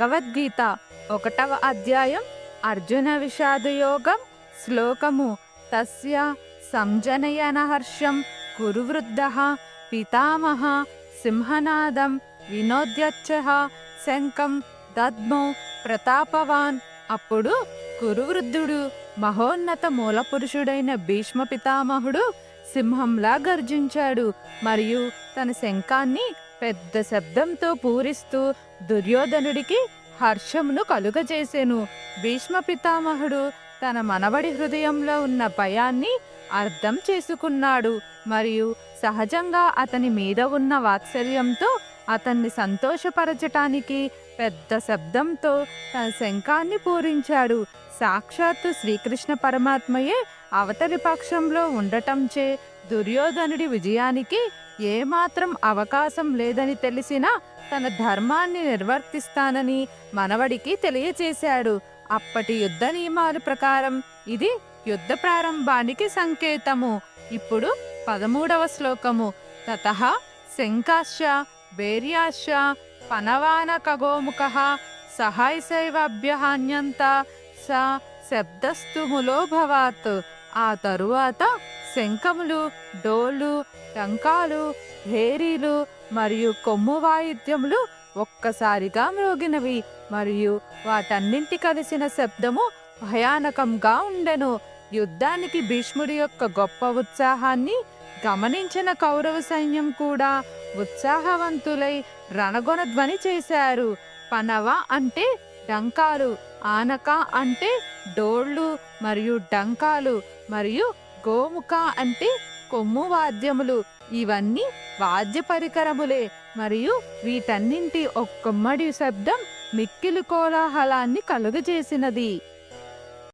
భగవద్గీత ఒకటవ అధ్యాయం అర్జున విషాదయోగం శ్లోకము తస్య సంజనయనహర్షం కురువృద్ధ పితామహ సింహనాదం వినోద్యచ్చ శంఖం దద్మో ప్రతాపవాన్ అప్పుడు కురువృద్ధుడు మహోన్నత మూలపురుషుడైన భీష్మ పితామహుడు సింహంలా గర్జించాడు మరియు తన శంఖాన్ని పెద్ద శబ్దంతో పూరిస్తూ దుర్యోధనుడికి హర్షమును కలుగజేసెను. భీష్మ పితామహుడు తన మనవడి హృదయంలో ఉన్న భయాన్ని అర్థం చేసుకున్నాడు. మరియు సహజంగా అతని మీద ఉన్న వాత్సల్యంతో అతన్ని సంతోషపరచటానికి పెద్ద శబ్దంతో తన శంఖాన్ని పూరించాడు. సాక్షాత్తు శ్రీకృష్ణ పరమాత్మయే అవతలి పక్షంలో ఉండటంచే దుర్యోధనుడి విజయానికి ఏమాత్రం అవకాశం లేదని తెలిసినా తన ధర్మాన్ని నిర్వర్తిస్తానని మనవడికి తెలియచేశాడు. అప్పటి యుద్ధ నియమాల ప్రకారం ఇది యుద్ధ ప్రారంభానికి సంకేతము. ఇప్పుడు పదమూడవ శ్లోకము. తత శంకాశ్చ వేర్యాశ్చ పనవాన ఖగోముఖ సహాయశైవాభ్యహాన్యంత స శబ్దస్తుములోభవాత్ ఆ తరువాత శంఖములు డోలు టంకాలు భేరీలు మరియు కొమ్ము వాయిద్యములు ఒక్కసారిగా మ్రోగినవి మరియు వాటన్నింటి కలిసిన శబ్దము భయానకంగా ఉండెను. యుద్ధానికి భీష్ముడి యొక్క గొప్ప ఉత్సాహాన్ని గమనించిన కౌరవ సైన్యం కూడా ఉత్సాహవంతులై రణగొన ధ్వని చేశారు. పనవ అంటే డంకాలు ఆనక అంటే డోళ్ళు మరియు డంకాలు మరియు గోముఖ అంటే కొమ్ము వాద్యములు. ఇవన్నీ వాద్య పరికరములే మరియు వీటన్నింటి ఒక్కమ్మడి శబ్దం మిక్కిలి కోలాహలాన్ని కలుగజేసినది.